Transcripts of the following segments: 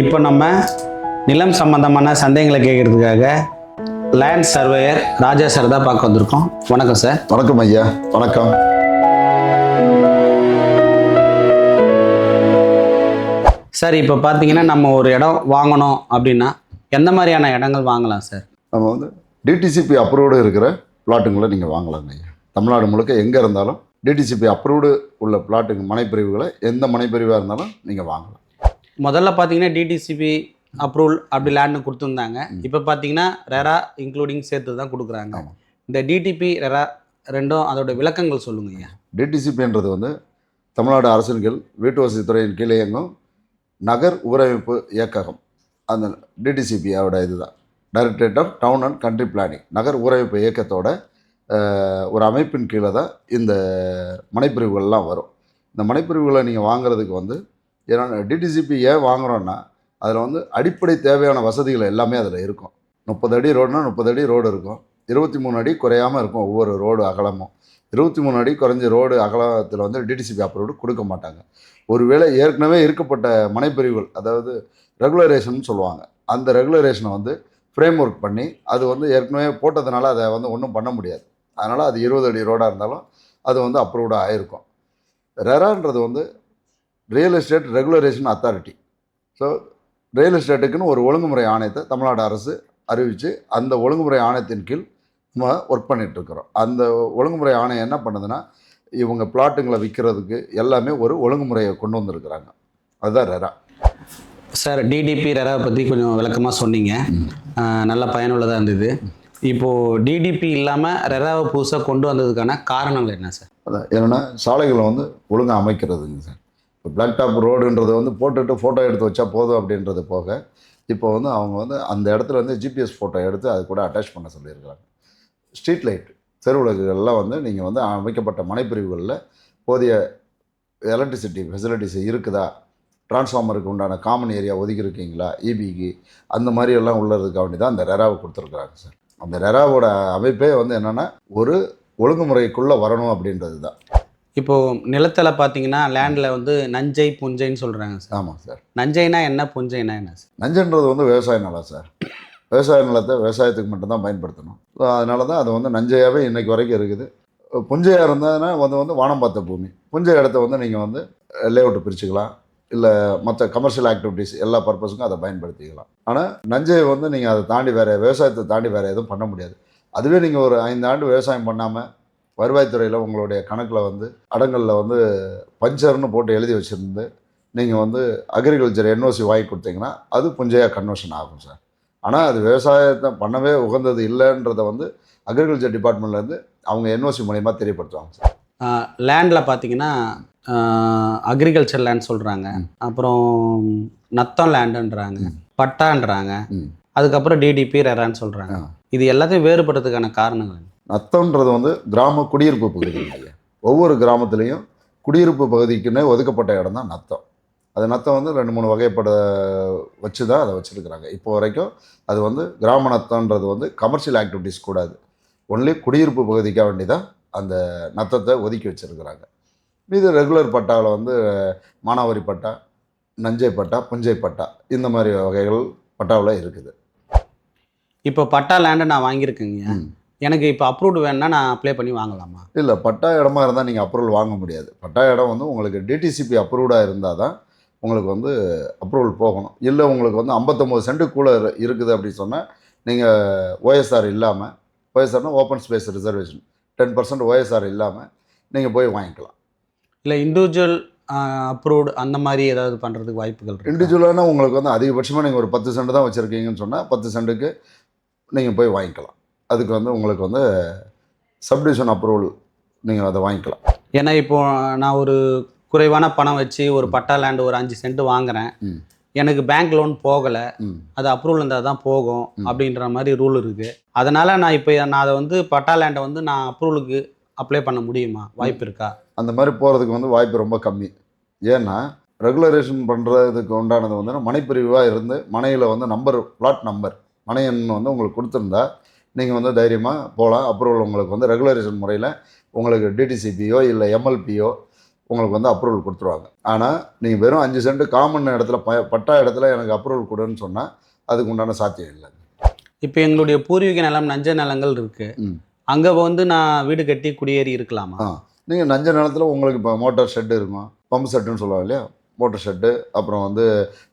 இப்போ நம்ம நிலம் சம்பந்தமான சந்தேகங்களை கேட்கறதுக்காக லேண்ட் சர்வேயர் ராஜா சார் தான் பார்க்க வந்திருக்கோம். வணக்கம் சார். வணக்கம் ஐயா. வணக்கம். சார் இப்போ பார்த்தீங்கன்னா நம்ம ஒரு இடம் வாங்கணும் அப்படின்னா எந்த மாதிரியான இடங்கள் வாங்கலாம் சார்? நம்ம வந்து டிடிசிபி அப்ரூவ்டு இருக்கிற பிளாட்டுங்களை நீங்கள் வாங்கலாங்க ஐயா. தமிழ்நாடு முழுக்க எங்கே இருந்தாலும் டிடிசிபி அப்ரூவ்டு உள்ள பிளாட்டுங்க மனைப்பிரிவுகளை எந்த மனைப்பிரிவாக இருந்தாலும் நீங்கள் வாங்கலாம். முதல்ல பார்த்தீங்கன்னா டிடிசிபி அப்ரூவல் அப்படி லேண்ட்னு கொடுத்துருந்தாங்க. இப்போ பார்த்தீங்கன்னா ரெரா இன்க்ளூடிங் சேர்த்து தான் கொடுக்குறாங்க. இந்த டிடிபி ரெரா ரெண்டும் அதோட விளக்கங்கள் சொல்லுங்க ஐயா. டிடிசிபின்றது வந்து தமிழ்நாடு அரசின்கள் வீட்டு வசதித்துறையின் கீழே இயங்கும் நகர் ஊரமைப்பு இயக்ககம். அந்த டிடிசிபியோட இதுதான். Directorate of town and country planning நகர் ஊரமைப்பு இயக்கத்தோட ஒரு அமைப்பின் கீழே தான் இந்த மனைப்பிரிவுகள்லாம் வரும். இந்த மனைப்பிரிவுகளை நீங்கள் வாங்குறதுக்கு வந்து ஏன்னா டிடிசிபி ஏன் வாங்குகிறோன்னா அதில் வந்து அடிப்படை தேவையான வசதிகள் எல்லாமே அதில் இருக்கும். முப்பது அடி ரோடுனா முப்பது அடி ரோடு இருக்கும். இருபத்தி மூணு அடி குறையாமல் இருக்கும் ஒவ்வொரு ரோடு அகலமும். இருபத்தி மூணு அடி குறைஞ்ச ரோடு அகலத்தில் வந்து டிடிசிபி அப்ரூவ்டு கொடுக்க மாட்டாங்க. ஒருவேளை ஏற்கனவே இருக்கப்பட்ட மனைப்பிரிவுகள் அதாவது ரெகுலரேஷன் சொல்லுவாங்க அந்த ரெகுலரேஷனை வந்து ஃப்ரேம் ஒர்க் பண்ணி அது வந்து ஏற்கனவே போட்டதுனால அதை வந்து ஒன்றும் பண்ண முடியாது. அதனால் அது இருபது அடி ரோடாக இருந்தாலும் அது வந்து அப்ரூவ்டாக ஆயிருக்கும் ரெரான்றது வந்து real estate regulation authority so real எஸ்டேட்டுக்குன்னு ஒரு ஒழுங்குமுறை ஆணையத்தை தமிழ்நாடு அரசு அறிவித்து அந்த ஒழுங்குமுறை ஆணையத்தின் கீழ் நம்ம ஒர்க் பண்ணிட்டு இருக்கிறோம் அந்த ஒழுங்குமுறை ஆணையம் என்ன பண்ணுதுன்னா இவங்க பிளாட்டுங்களை விற்கிறதுக்கு எல்லாமே ஒரு ஒழுங்குமுறையை கொண்டு வந்திருக்கிறாங்க. அதுதான் ரெரா சார் டிடிபி ரெராவை பற்றி கொஞ்சம் விளக்கமாக சொன்னீங்க. நல்ல பயனுள்ளதாக இருந்தது. இப்போது டிடிபி இல்லாமல் ரெராவை புதுசாக கொண்டு வந்ததுக்கான காரணங்கள் என்ன சார்? அதான் என்னென்னா சாலைகளை வந்து ஒழுங்காக அமைக்கிறதுங்க சார். பிளாக் டாப் ரோடுன்றதை வந்து போட்டுட்டு ஃபோட்டோ எடுத்து வச்சா போதும் அப்படின்றது போக இப்போ வந்து அவங்க வந்து அந்த இடத்துல வந்து ஜிபிஎஸ் ஃபோட்டோ எடுத்து அது கூட அட்டாச் பண்ண சொல்லியிருக்கிறாங்க. ஸ்ட்ரீட் லைட் தெருவிளக்குகள்லாம் வந்து நீங்கள் வந்து அமைக்கப்பட்ட மனைப்பிரிவுகளில் போதிய எலக்ட்ரிசிட்டி ஃபெசிலிட்டிஸ் இருக்குதா? டிரான்ஸ்ஃபார்மருக்கு உண்டான காமன் ஏரியா ஒதுக்கி இருக்கீங்களா இபிக்கு அந்த மாதிரி எல்லாம் உள்ளதுக்காக வேண்டி தான் அந்த ரெராவை கொடுத்துருக்குறாங்க சார். அந்த ரெராவோட அமைப்பே வந்து என்னென்னா ஒரு ஒழுங்குமுறைக்குள்ளே வரணும் அப்படின்றது தான் இப்போது நிலத்தில் பார்த்தீங்கன்னா லேண்டில் வந்து நஞ்சை புஞ்சைன்னு சொல்கிறாங்க சார். ஆமாம் சார். நஞ்சைனா என்ன புஞ்சைனா என்ன சார்? நஞ்சுன்றது வந்து விவசாய நிலம் சார். விவசாய நிலத்தை விவசாயத்துக்கு மட்டும்தான் பயன்படுத்தணும். அதனால தான் அது வந்து நஞ்சையாகவே இன்னைக்கு வரைக்கும் இருக்குது. புஞ்சையாக இருந்ததுன்னா வந்து வந்து வானம் பார்த்த பூமி. புஞ்சை இடத்த வந்து நீங்கள் வந்து லேஅவுட் பிரிச்சுக்கலாம். இல்லை மற்ற கமர்ஷியல் ஆக்டிவிட்டீஸ் எல்லா பர்பஸுக்கும் அதை பயன்படுத்திக்கலாம். ஆனால் நஞ்சையை வந்து நீங்கள் அதை தாண்டி வேறு விவசாயத்தை தாண்டி வேறு எதுவும் பண்ண முடியாது. அதுவே நீங்கள் ஒரு ஐந்து ஆண்டு விவசாயம் பண்ணாமல் வருவாய்த்துறையில் உங்களுடைய கணக்கில் வந்து அடங்கலில் வந்து பஞ்சர்னு போட்டு எழுதி வச்சுருந்து நீங்கள் வந்து அக்ரிகல்ச்சர் என்ஓசி வாங்கி கொடுத்தீங்கன்னா அது புஞ்சையாக கன்வர்ஷன் ஆகும் சார். ஆனால் அது விவசாயத்தை பண்ணவே உகந்தது இல்லைன்றதை வந்து அக்ரிகல்ச்சர் டிபார்ட்மெண்ட்லேருந்து அவங்க என்ஓசி மூலயமா தெரியப்படுத்துவாங்க சார். லேண்டில் பார்த்தீங்கன்னா அக்ரிகல்ச்சர் லேண்ட் சொல்கிறாங்க அப்புறம் நத்தம் லேண்டுன்றாங்க பட்டான்றாங்க. அதுக்கப்புறம் டிடிபி ரெரான்னு சொல்கிறாங்க. இது எல்லாத்தையும் வேறுபடுறதுக்கான காரணங்கள்? நத்தம்ன்றது வந்து கிராம குடியிருப்பு பகுதி இல்லையா. ஒவ்வொரு கிராமத்துலேயும் குடியிருப்பு பகுதிக்குன்னே ஒதுக்கப்பட்ட இடம் தான் நத்தம். அது நத்தம் வந்து ரெண்டு மூணு வகைப்பட வச்சு தான் அதை வச்சுருக்கிறாங்க. இப்போ வரைக்கும் அது வந்து கிராம நத்தம்ன்றது வந்து கமர்ஷியல் ஆக்டிவிட்டீஸ் கூடாது ஒன்லி குடியிருப்பு பகுதிக்காக வேண்டி தான் அந்த நத்தத்தை ஒதுக்கி வச்சுருக்கிறாங்க. இது ரெகுலர் பட்டாவில் வந்து மானாவாரி பட்டா நஞ்சை பட்டா புஞ்சை பட்டா இந்த மாதிரி வகைகள் பட்டாவில் இருக்குது. இப்போ பட்டா லேண்டை நான் வாங்கியிருக்கேங்க. எனக்கு இப்போ அப்ரூவ்டு வேணும்னா நான் அப்ளை பண்ணி வாங்கலாமா? இல்லை பட்டா இடமா இருந்தால் நீங்கள் அப்ரூவல் வாங்க முடியாது. பட்டா இடம் வந்து உங்களுக்கு டிடிசிபி அப்ரூவ்டாக இருந்தால் தான் உங்களுக்கு வந்து அப்ரூவல் போகணும். இல்லை உங்களுக்கு வந்து ஐம்பத்தொம்போது சென்ட்டுக்குள்ளே இருக்குது அப்படின்னு சொன்னால் நீங்கள் ஓஎஸ்ஆர் இல்லாமல் ஓஎஸ்ஆர்னா open space reservation ten percent OSR இல்லாமல் நீங்கள் போய் வாங்கிக்கலாம். இல்லை இண்டிவிஜுவல் அப்ரூவ்டு அந்த மாதிரி ஏதாவது பண்ணுறதுக்கு வாய்ப்புகள் இண்டிவிஜுவலானா உங்களுக்கு வந்து அதிகபட்சமாக நீங்கள் ஒரு பத்து சென்ட் தான் வச்சுருக்கீங்கன்னு சொன்னால் பத்து சென்ட்டுக்கு நீங்கள் போய் வாங்கிக்கலாம். அதுக்கு வந்து உங்களுக்கு வந்து சப்டிவிஷன் அப்ரூவல் நீங்கள் அதை வாங்கிக்கலாம். ஏன்னா இப்போ நான் ஒரு குறைவான பணம் வச்சு ஒரு பட்டா லேண்டு ஒரு அஞ்சு சென்ட் வாங்குறேன். எனக்கு பேங்க் லோன் போகலை. அது அப்ரூவல் இருந்தால் தான் போகும். அப்படின்ற மாதிரி ரூல் இருக்குது அதனால் நான் இப்போ நான் அதை வந்து பட்டா லேண்டை வந்து நான் அப்ரூவலுக்கு அப்ளை பண்ண முடியுமா? வாய்ப்பு இருக்கா? அந்த மாதிரி போகிறதுக்கு வந்து வாய்ப்பு ரொம்ப கம்மி. ஏன்னா ரெகுலரேஷன் பண்ணுறதுக்கு உண்டானது வந்து மனைப்பிரிவாக இருந்து மனையில் வந்து நம்பர் பிளாட் நம்பர் மனை எண் வந்து உங்களுக்கு கொடுத்துருந்தா நீங்கள் வந்து தைரியமாக போகலாம் அப்ரூவல் உங்களுக்கு வந்து ரெகுலரேஷன் முறையில் உங்களுக்கு டிடிசிபியோ இல்லை எம்எல்பியோ உங்களுக்கு வந்து அப்ரூவல் கொடுத்துருவாங்க. ஆனால் நீங்கள் வெறும் அஞ்சு சென்ட் காமன் இடத்துல ப பட்டா இடத்துல எனக்கு அப்ரூவல் கொடுன்னு சொன்னால் அதுக்கு உண்டான சாத்தியம் இல்லை. இப்போ எங்களுடைய பூர்வீக நிலம் நஞ்ச நிலங்கள் இருக்கு. ம். அங்க வந்து நான் வீடு கட்டி குடியேறி இருக்கலாமா? ஆ. நீங்கள் நஞ்ச நிலத்தில் உங்களுக்கு இப்போ மோட்டார் ஷெட்டு இருக்கும்? பம்பு செட்டுன்னு சொல்லுவாங்க இல்லையா? மோட்டார் ஷெட்டு அப்புறம் வந்து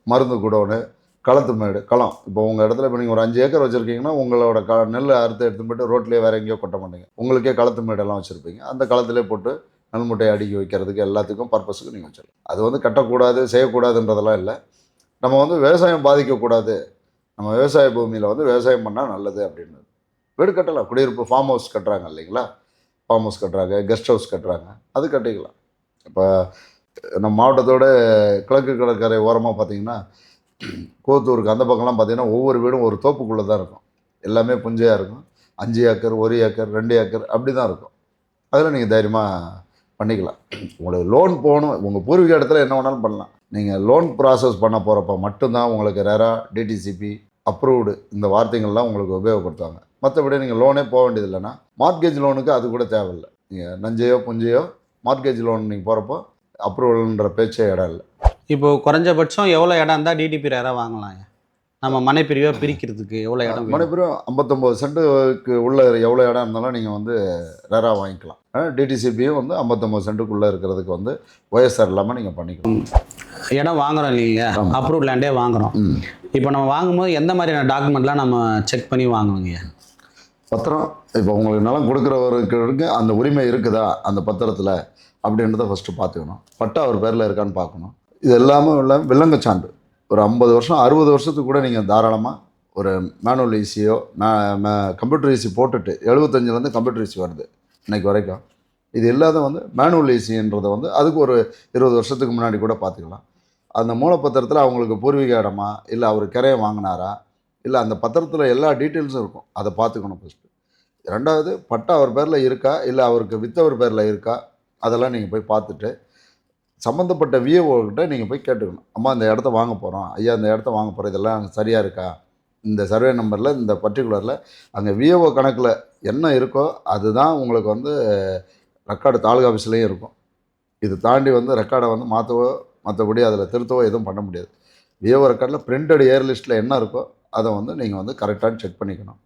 மருந்து குடோனு களத்து மேடு களம். இப்போ உங்கள் இடத்துல இப்போ நீங்கள் ஒரு அஞ்சு ஏக்கர் வச்சுருக்கீங்கன்னா உங்களோட க நெல் அறுத்து எடுத்துன்னு போயிட்டு ரோட்லேயே வேறு எங்கேயோ கொட்ட மாட்டீங்க. உங்களுக்கே களத்து மேடெல்லாம் வச்சுருப்பீங்க. அந்த களத்திலே போட்டு நெல் முட்டையை அடுக்கி வைக்கிறதுக்கு எல்லாத்துக்கும் பர்பஸுக்கு நீங்கள் வச்சிடலாம் அது வந்து கட்டக்கூடாது செய்யக்கூடாதுன்றதெல்லாம் இல்லை. நம்ம வந்து விவசாயம் பாதிக்கக்கூடாது. நம்ம விவசாய பூமியில் வந்து விவசாயம் பண்ணால் நல்லது அப்படின்னு வீடு கட்டலாம். குடியிருப்பு ஃபார்ம் ஹவுஸ் கட்டுறாங்க இல்லைங்களா? ஃபார்ம் ஹவுஸ் கட்டுறாங்க கெஸ்ட் ஹவுஸ் கட்டுறாங்க. அது கட்டிக்கலாம். இப்போ நம்ம மாவட்டத்தோட கிழக்கு கடற்கரை ஓரமாக பார்த்தீங்கன்னா கோத்தூருக்கு அந்த பக்கம்லாம் பார்த்தீங்கன்னா ஒவ்வொரு வீடும் ஒரு தோப்புக்குள்ளே தான் இருக்கும். எல்லாமே புஞ்சையாக இருக்கும். அஞ்சு ஏக்கர் ஒரு ஏக்கர் ரெண்டு ஏக்கர் அப்படி தான் இருக்கும். அதில் நீங்கள் தைரியமாக பண்ணிக்கலாம். உங்களுக்கு லோன் போகணும். உங்கள் பூர்வீக இடத்துல என்ன வேணாலும் பண்ணலாம். நீங்கள் லோன் ப்ராசஸ் பண்ண போகிறப்ப மட்டும்தான் உங்களுக்கு ரேராக டிடிசிபி அப்ரூவ்டு இந்த வார்த்தைகள்லாம் உங்களுக்கு உபயோகப்படுத்துவாங்க. மற்றபடி நீங்கள் லோனே போக வேண்டியது இல்லைன்னா மார்க்கேஜ் லோனுக்கு அது கூட தேவையில்லை. நீங்கள் நஞ்சையோ புஞ்சையோ மார்க்கேஜ் லோன் நீங்கள் போகிறப்போ அப்ரூவல்ன்ற பேச்சே இடம் இல்லை. இப்போ குறைஞ்சபட்சம் எவ்வளோ இடம் இருந்தால் டிடிபி ரேராக வாங்கலாம் நம்ம மனை பிரிவாக பிரிக்கிறதுக்கு எவ்வளோ இடம்? மணிபுரம் ஐம்பத்தொம்போது சென்ட்டுக்கு உள்ள எவ்வளோ இடம் இருந்தாலும் நீங்கள் வந்து ரேராக வாங்கிக்கலாம். டிடிசிபியும் வந்து ஐம்பத்தொம்போது சென்ட்டுக்குள்ளே இருக்கிறதுக்கு வந்து ஒய்எஸ்ஆர் இல்லாமல் நீங்கள் பண்ணிக்கலாம். இடம் வாங்குறோம் இல்லைங்க. அப்ரூவ் லேண்டே வாங்குறோம். இப்போ நம்ம வாங்கும்போது எந்த மாதிரியான டாக்குமெண்ட்லாம் நம்ம செக் பண்ணி வாங்கணுங்க பத்திரம் இப்போ உங்களுக்கு நிலம் கொடுக்குறவருக்கு அந்த உரிமை இருக்குதா அந்த பத்திரத்தில் அப்படின்றத ஃபஸ்ட்டு பார்த்துக்கணும். பட்டா அவர் பேரில் இருக்கான்னு பார்க்கணும். இது எல்லாமே உள்ள வில்லங்கச் சான்று ஒரு ஐம்பது வருஷம் அறுபது வருஷத்துக்கு கூட நீங்கள் தாராளமாக ஒரு மேனுவல் ஈஸியோ கம்ப்யூட்டர் ஈஸி போட்டுட்டு எழுபத்தஞ்சிலேருந்து கம்ப்யூட்டர் ஈஸி வருது இன்றைக்கு வரைக்கும். இது இல்லாத வந்து மேனுவல் ஈஸின்றதை வந்து அதுக்கு ஒரு இருபது வருஷத்துக்கு முன்னாடி கூட பார்த்துக்கலாம். அந்த மூலப்பத்திரத்தில் அவங்களுக்கு பூர்வீக இடமா இல்லை அவர் கரையை வாங்கினாரா இல்லை அந்த பத்திரத்தில் எல்லா டீட்டெயில்ஸும் இருக்கும். அதை பார்த்துக்கணும் ஃபஸ்ட்டு ரெண்டாவது பட்டா அவர் பேரில் இருக்கா இல்லை அவருக்கு வித்தவர் பேரில் இருக்கா அதெல்லாம் நீங்கள் போய் பார்த்துட்டு சம்மந்தப்பட்ட விஏஓ நீங்கள் போய் கேட்டுக்கணும். அம்மா இந்த இடத்த வாங்க போகிறோம் ஐயா இந்த இடத்த வாங்க போகிறோம் இதெல்லாம் சரியாக இருக்கா? இந்த சர்வே நம்பரில் இந்த பர்டிகுலரில் அங்கே விஏஓ கணக்கில் என்ன இருக்கோ அதுதான் உங்களுக்கு வந்து ரெக்கார்டு தாலுகா ஆஃபீஸ்லேயும் இருக்கும். இது தாண்டி வந்து ரெக்கார்டை வந்து மாற்றவோ மற்றபடி அதில் திருத்தவோ எதுவும் பண்ண முடியாது. விஏஓ ரெக்கார்டில் பிரிண்டட் ஏர் லிஸ்ட்டில் என்ன இருக்கோ அதை வந்து நீங்கள் வந்து கரெக்டாக செக் பண்ணிக்கணும்.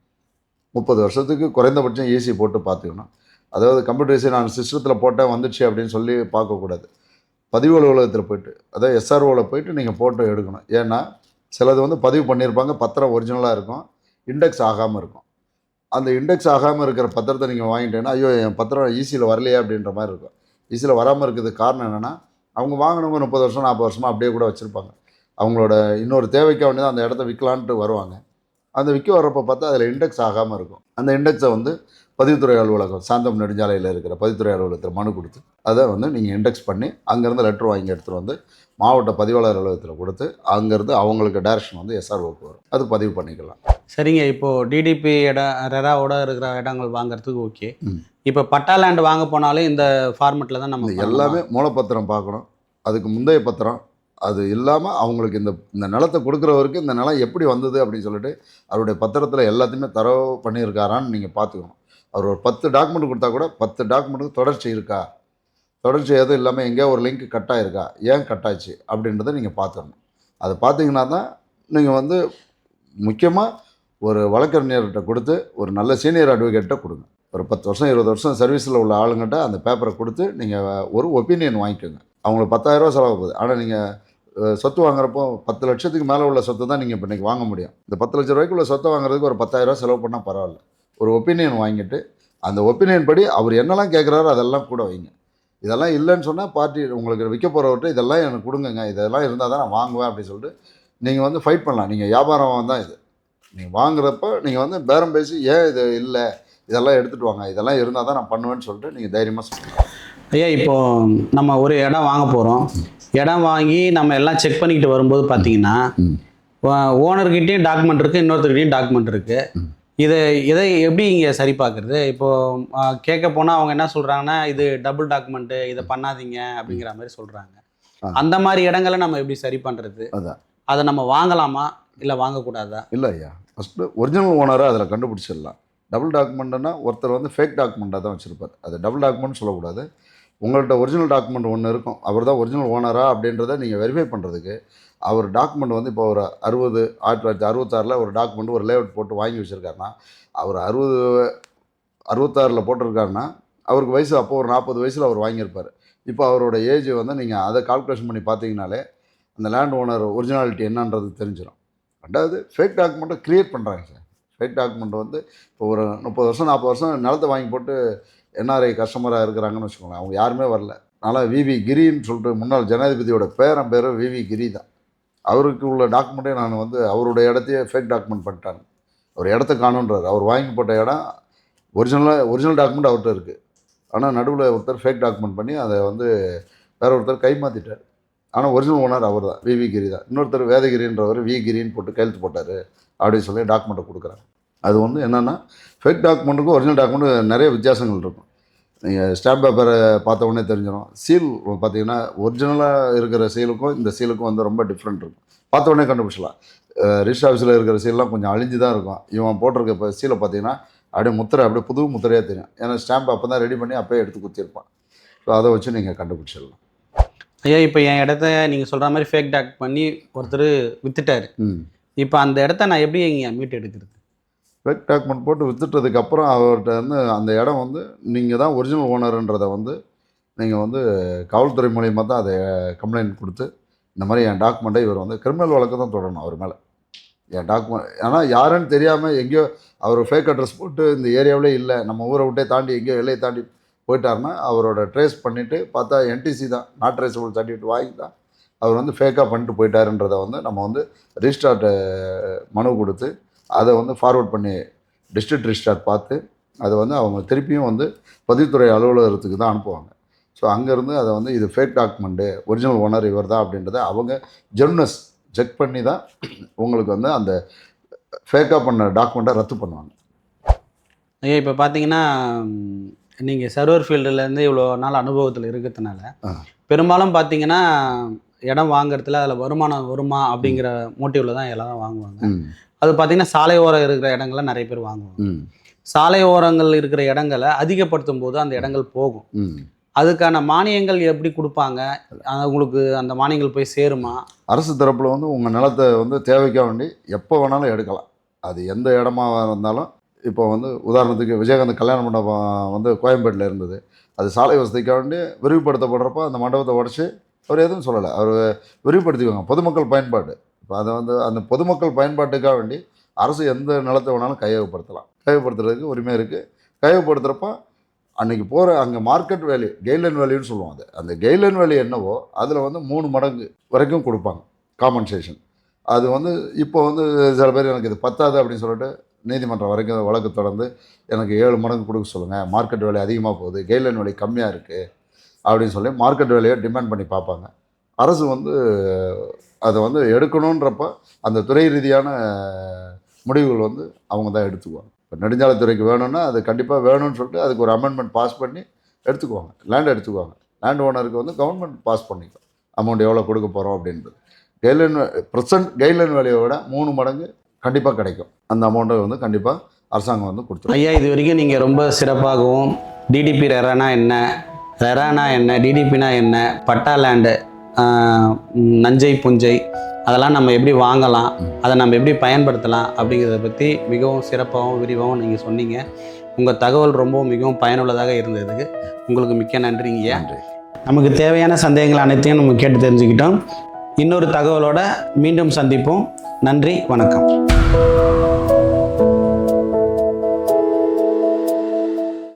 முப்பது வருஷத்துக்கு குறைந்தபட்சம் ஈஸி போட்டு பார்த்துக்கணும். அதாவது கம்ப்யூட்டர் ஈஸி நான் சிஸ்டத்தில் போட்டேன் வந்துடுச்சு அப்படின்னு சொல்லி பார்க்கக்கூடாது. பதிவு அலுவலகத்தில் போயிட்டு அதாவது எஸ்ஆர்ஓவில் போயிட்டு நீங்கள் ஃபோட்டோ எடுக்கணும். ஏன்னா சிலது வந்து பதிவு பண்ணியிருப்பாங்க பத்திரம் ஒரிஜினலாக இருக்கும் இண்டெக்ஸ் ஆகாமல் இருக்கும். அந்த இண்டெக்ஸ் ஆகாமல் இருக்கிற பத்திரத்தை நீங்கள் வாங்கிட்டீங்கன்னா ஐயோ என் பத்திரம் ஈஸியில் வரலையே அப்படின்ற மாதிரி இருக்கும். ஈஸியில் வராமல் இருக்கிறதுக்கு காரணம் என்னென்னா அவங்க வாங்கினவங்க முப்பது வருஷம் நாற்பது வருஷமாக அப்படியே கூட வச்சுருப்பாங்க. அவங்களோட இன்னொரு தேவைக்காக வேண்டி தான் அந்த இடத்த விற்கலான்ட்டு வருவாங்க. அந்த விற்க வர்றப்போ பார்த்தா அதில் இண்டெக்ஸ் ஆகாமல் இருக்கும். அந்த இண்டெக்ஸை வந்து பதிவுத்துறை அலுவலகம் சாந்தம் நெடுஞ்சாலையில் இருக்கிற பதிவுத்துறை அலுவலகத்தில் மனு கொடுத்து அதை வந்து நீங்கள் இண்டெக்ஸ் பண்ணி அங்கேருந்து லெட்டர் வாங்கி எடுத்துகிட்டு வந்து மாவட்ட பதிவாளர் அலுவலகத்தில் கொடுத்து அங்கேருந்து அவங்களுக்கு டைரக்ஷன் வந்து எஸ்ஆர்ஓக்கு வரும். அது பதிவு பண்ணிக்கலாம். சரிங்க. இப்போ டிடிபி இடம் ரெராவோட இருக்கிற இடங்கள் வாங்குறதுக்கு ஓகே. இப்போ பட்டா லேண்ட் வாங்க போனாலும் இந்த ஃபார்மெட்டில் தான் நம்ம? எல்லாமே மூலப்பத்திரம் பார்க்கணும். அதுக்கு முந்தைய பத்திரம் அது இல்லாமல் அவங்களுக்கு இந்த இந்த நிலத்தை கொடுக்குறவருக்கு இந்த நிலம் எப்படி வந்தது அப்படின்னு சொல்லிட்டு அவருடைய பத்திரத்தில் எல்லாத்தையுமே தரவு பண்ணியிருக்காரான்னு நீங்கள் பார்த்துக்கணும். அவர் ஒரு பத்து டாக்குமெண்ட் கொடுத்தா கூட பத்து டாக்குமெண்ட்டுக்கு தொடர்ச்சி இருக்கா? தொடர்ச்சி எதுவும் இல்லாமல் எங்கேயோ ஒரு லிங்க் கட் ஆகிருக்கா ஏன் கட் ஆச்சு? அப்படின்றத நீங்கள் பார்த்துக்கணும். அதை பார்த்தீங்கன்னா தான் நீங்கள் வந்து முக்கியமாக ஒரு வழக்கறிஞர்கிட்ட கொடுத்து ஒரு நல்ல சீனியர் அட்வொகேட்டை கொடுங்க. ஒரு பத்து வருஷம் இருபது வருஷம் சர்வீஸில் உள்ள ஆளுங்கிட்ட அந்த பேப்பரை கொடுத்து நீங்கள் ஒரு ஒப்பீனியன் வாங்கிக்கோங்க. அவங்களுக்கு பத்தாயிரரூவா செலவு போகுது. ஆனால் நீங்கள் சொத்து வாங்குறப்போ பத்து லட்சத்துக்கு மேலே உள்ள சொத்தை தான் நீங்கள் இப்போ இன்றைக்கி வாங்க முடியும். இந்த பத்து லட்ச ரூபாய்க்குள்ள சொத்தை வாங்குறதுக்கு ஒரு பத்தாயிரரூவா செலவு பண்ணால் பரவாயில்ல. ஒரு ஒப்பீனியன் வாங்கிட்டு அந்த ஒப்பீனியன் படி அவர் என்னெல்லாம் கேட்குறாரோ அதெல்லாம் கூட வைங்க. இதெல்லாம் இல்லைன்னு சொன்னால் பார்ட்டி உங்களுக்கு விற்க போகிறவர்கிட்ட இதெல்லாம் எனக்கு கொடுங்கங்க. இதெல்லாம் இருந்தால் தான் நான் வாங்குவேன் அப்படின்னு சொல்லிட்டு நீங்கள் வந்து ஃபைட் பண்ணலாம். நீங்கள் வியாபாரம் தான் இது. நீங்கள் வாங்குறப்ப நீங்கள் வந்து பேரம் பேசி ஏன் இது இல்லை? இதெல்லாம் எடுத்துகிட்டு வாங்க. இதெல்லாம் இருந்தால் தான் நான் பண்ணுவேன்னு சொல்லிட்டு நீங்கள் தைரியமாக சொல்லலாம் ஐயா இப்போது நம்ம ஒரு இடம் வாங்க போகிறோம் இடம் வாங்கி நம்ம எல்லாம் செக் பண்ணிக்கிட்டு வரும்போது பார்த்தீங்கன்னா. ஓனர்கிட்டையும் டாக்குமெண்ட் இருக்குது இன்னொருத்தர்கிட்டையும் டாக்குமெண்ட் இருக்குது. இதை இதை எப்படி இங்கே சரி பார்க்குறது? இப்போ ஆ, கேட்க போனால் அவங்க என்ன சொல்கிறாங்கன்னா இது டபுள் டாக்குமெண்ட்டு இதை பண்ணாதீங்க அப்படிங்கிற மாதிரி சொல்கிறாங்க. அந்த மாதிரி இடங்களை நம்ம எப்படி சரி பண்ணுறது அதான். அதை நம்ம வாங்கலாமா? இல்லை வாங்கக்கூடாதா? இல்லை ஐயா. ஃபஸ்ட்டு ஒரிஜினல் ஓனரை அதில் கண்டுபிடிச்சிடலாம். டபுள் டாக்குமெண்ட்னா ஒருத்தர் வந்து ஃபேக் டாக்குமெண்ட்டாக தான் வச்சுருப்பார். அது டபுள் டாக்குமெண்ட் சொல்லக்கூடாது. உங்கள்கிட்ட ஒரிஜினல் டாக்குமெண்ட் ஒன்று இருக்கும். அவர் தான் ஒரிஜினல் ஓனரா அப்படின்றத நீங்கள் வெரிஃபை பண்ணுறதுக்கு அவர் டாக்குமெண்ட் வந்து இப்போ ஒரு அறுபது ஆயிரத்தி தொள்ளாயிரத்தி அறுபத்தாறில் ஒரு டாக்குமெண்ட் ஒரு லேஅவுட் போட்டு வாங்கி வச்சுருக்காருன்னா அவர் அறுபது அறுபத்தாறில் போட்டிருக்காருன்னா அவருக்கு வயசு அப்போ ஒரு நாற்பது வயசில் அவர் வாங்கியிருப்பார். இப்போ அவரோட ஏஜ் வந்து நீங்கள் அதை கால்குலேஷன் பண்ணி பார்த்தீங்கனாலே அந்த லேண்ட் ஓனர் ஒரிஜினாலிட்டி என்னன்றது தெரிஞ்சிடும் ரெண்டாவது ஃபேக் டாக்குமெண்ட்டை க்ரியேட் பண்ணுறாங்க சார். ஃபேக் டாக்குமெண்ட் வந்து இப்போ ஒரு முப்பது வருஷம் நாற்பது வருஷம் நிலத்தை வாங்கி போட்டு என்ஆர்ஐ கஸ்டமராக இருக்கிறாங்கன்னு வச்சுக்கோங்களேன். அவங்க யாருமே வரல. அதனால் விவி கிரின்னு சொல்லிட்டு முன்னாள் ஜனாதிபதியோட பேரன் பேர் விவி கிரி தான். அவருக்கு உள்ள டாக்குமெண்ட்டே நான் வந்து அவருடைய இடத்தையே ஃபேக் டாக்குமெண்ட் பண்ணிட்டாங்க அவர் இடத்த காணுன்றார். அவர் வாங்கி போட்ட இடம் ஒரிஜினலாக ஒரிஜினல் டாக்குமெண்ட் அவர்கிட்ட இருக்குது ஆனால் நடுவில் ஒருத்தர் ஃபேக் டாக்குமெண்ட் பண்ணி அதை வந்து வேற ஒருத்தர் கைமாற்றிட்டார் ஆனால் ஒரிஜினல் ஓனர் அவர் தான் விவி கிரி தான். இன்னொருத்தர் வேதகிரின்றவர் வி கிரின்னு போட்டு கையெழுத்து போட்டார். அப்படின்னு சொல்லி டாக்குமெண்ட்டை கொடுக்குறாங்க. அது வந்து என்னென்னா ஃபேக் டாக்குமெண்ட்டுக்கும் ஒரிஜினல் டாக்குமெண்ட் நிறைய வித்தியாசங்கள் இருக்கும். நீங்கள் ஸ்டாம்ப் பேப்பரை பார்த்த உடனே தெரிஞ்சிடும் சீல் பார்த்தீங்கன்னா ஒரிஜினலாக இருக்கிற சீலுக்கும் இந்த சீலுக்கும் வந்து ரொம்ப டிஃப்ரெண்ட் இருக்கும். பார்த்த உடனே கண்டுபிடிச்சலாம் ரிஜிஸ்டர் ஆஃபீஸில் இருக்கிற சீல்லாம் கொஞ்சம் அழிஞ்சு தான் இருக்கும். இவன் போட்டிருக்க இப்போ சீலை பார்த்தீங்கன்னா அப்படியே முத்திரை அப்படியே புது முத்திரையாக தெரியும். ஏன்னா ஸ்டாம்ப் அப்போ தான் ரெடி பண்ணி அப்போயே எடுத்து குத்திருப்பான் ஸோ அதை வச்சு நீங்கள் கண்டுபிடிச்சிடலாம். ஐயா இப்போ என் இடத்த நீங்கள் சொல்கிற மாதிரி ஃபேக் டாக் பண்ணி ஒருத்தர் வித்துட்டாரு. இப்போ அந்த இடத்த நான் எப்படி இங்கே மீட் எடுக்கிறது ஃபேக் டாக்குமெண்ட் போட்டு வித்துட்டதுக்கப்புறம் அவர்கிட்ட வந்து அந்த இடம் வந்து நீங்கள் தான் ஒரிஜினல் ஓனருன்றதை வந்து நீங்கள் வந்து காவல்துறை மூலியமாக தான் அதை கம்ப்ளைண்ட் கொடுத்து இந்த மாதிரி என் டாக்குமெண்ட்டை இவர் வந்து கிரிமினல் வழக்கு தான் தொடரணும் அவர் மேலே. என் டாக்குமெண்ட் ஆனால் யாருன்னு தெரியாமல் எங்கேயோ அவர் ஃபேக் அட்ரஸ் போட்டு இந்த ஏரியாவிலே இல்லை நம்ம ஊரை விட்டே தாண்டி எங்கேயோ எல்லையை தாண்டி போயிட்டாருன்னா அவரோட ட்ரேஸ் பண்ணிவிட்டு பார்த்தா என்டிசி தான் நாட் ட்ரேசபிள் சர்டிஃபிகேட் வாங்கி தான் அவர் வந்து ஃபேக்காக பண்ணிட்டு போயிட்டாருன்றதை வந்து நம்ம வந்து ரிஜிஸ்டார்ட் மனு கொடுத்து அதை வந்து ஃபார்வர்ட் பண்ணி டிஸ்ட்ரிக்ட் ரிஜிஸ்டார் பார்த்து அதை வந்து அவங்க திருப்பியும் வந்து பதிவுத்துறை அலுவலகத்துக்கு தான் அனுப்புவாங்க. ஸோ அங்கேருந்து அதை வந்து இது ஃபேக் டாக்குமெண்ட்டு ஒரிஜினல் ஓனர் இவர் தான் அப்படின்றத அவங்க ஜெர்னஸ் செக் பண்ணி தான் உங்களுக்கு வந்து அந்த ஃபேக்காக பண்ண டாக்குமெண்ட்டை ரத்து பண்ணுவாங்க. ஐயா இப்போ பார்த்தீங்கன்னா நீங்கள் சர்வர் ஃபீல்டுலேருந்து இவ்வளோ நாள் அனுபவத்தில் இருக்கிறதுனால. பெரும்பாலும் பார்த்தீங்கன்னா இடம் வாங்குறதுல அதில் வருமானம் வருமா அப்படிங்கிற மோட்டிவில் தான் எல்லாரும் வாங்குவாங்க. அது பார்த்தீங்கன்னா சாலை ஓரம் இருக்கிற இடங்கள்ல நிறைய பேர் வாங்குவாங்க. ம். சாலை ஓரங்கள் இருக்கிற இடங்களை அதிகப்படுத்தும் போது அந்த இடங்கள் போகும். அதுக்கான மானியங்கள் எப்படி கொடுப்பாங்க? உங்களுக்கு அந்த மானியங்கள் போய் சேருமா? அரசு தரப்பில் வந்து உங்கள் நிலத்தை வந்து தேவைக்காக வேண்டி எப்போ வேணாலும் எடுக்கலாம். அது எந்த இடமா இருந்தாலும் இப்போ வந்து உதாரணத்துக்கு விஜயகாந்த் கல்யாண மண்டபம் வந்து கோயம்பேட்டில் இருந்தது. அது சாலை வசதிக்காக வேண்டி விரிவுபடுத்தப்படுறப்போ அந்த மண்டபத்தை உடச்சி அவர் எதுவும் சொல்லலை. அவர் விரிவுபடுத்திக்குவாங்க. பொதுமக்கள் பயன்பாடு. இப்போ அதை வந்து அந்த பொதுமக்கள் பயன்பாட்டுக்காக வேண்டி அரசு எந்த நிலத்தை வேணாலும் கையகப்படுத்தலாம். கையகப்படுத்துறதுக்கு உரிமை இருக்குது கையகப்படுத்துகிறப்ப அன்னைக்கு போகிற அங்கே மார்க்கெட் வேல்யூ கெய்லன் வேல்யூன்னு சொல்லுவோம் அது. அந்த கெய்லன் வேல்யூ என்னவோ அதில் வந்து மூணு மடங்கு வரைக்கும் கொடுப்பாங்க காம்பன்சேஷன் அது வந்து இப்போ வந்து சில பேர் எனக்கு இது பத்தாது அப்படின்னு சொல்லிட்டு நீதிமன்றம் வரைக்கும் வழக்கு தொடர்ந்து எனக்கு ஏழு மடங்கு கொடுக்க சொல்லுங்கள் மார்க்கெட் விலை அதிகமாக போகுது கெய்லன் விலை கம்மியாக இருக்குது அப்படின்னு சொல்லி மார்க்கெட் விலையை டிமாண்ட் பண்ணி பார்ப்பாங்க. அரசு வந்து அதை வந்து எடுக்கணுன்றப்ப அந்த துறை ரீதியான முடிவுகள் வந்து அவங்க தான் எடுத்துக்குவாங்க. இப்போ நெடுஞ்சாலைத்துறைக்கு வேணும்னா அது கண்டிப்பாக வேணும்னு சொல்லிட்டு அதுக்கு ஒரு அமெண்ட்மெண்ட் பாஸ் பண்ணி எடுத்துக்குவாங்க. லேண்ட் எடுத்துக்குவாங்க. லேண்ட் ஓனருக்கு வந்து கவர்மெண்ட் பாஸ் பண்ணிக்கும். அமௌண்ட் எவ்வளோ கொடுக்க போகிறோம் அப்படின்றது. கைட்லைன் ப்ரெசன்ட் கைட்லைன் வேலையை விட மூணு மடங்கு கண்டிப்பாக கிடைக்கும். அந்த அமௌண்ட்டை வந்து கண்டிப்பாக அரசாங்கம் வந்து கொடுத்துரும். ஐயா இது வரைக்கும் நீங்கள் ரொம்ப சிறப்பாகவும் டிடிபி ரெரானா என்ன ரெரானா என்ன டிடிபினா என்ன பட்டா லேண்டு நஞ்சை புஞ்சை அதெல்லாம் நம்ம எப்படி வாங்கலாம் அதை நம்ம எப்படி பயன்படுத்தலாம் அப்படிங்கிறத பற்றி மிகவும் சிறப்பாகவும் விரிவாகவும் நீங்கள் சொன்னீங்க. உங்கள் தகவல் ரொம்ப மிகவும் பயனுள்ளதாக இருந்ததுக்கு உங்களுக்கு மிக்க நன்றிங்கய்யா. நன்றி. நமக்கு தேவையான சந்தேகங்கள் அனைத்தையும் நம்ம கேட்டு தெரிஞ்சுக்கிட்டோம். இன்னொரு தகவலோட மீண்டும் சந்திப்போம். நன்றி வணக்கம்.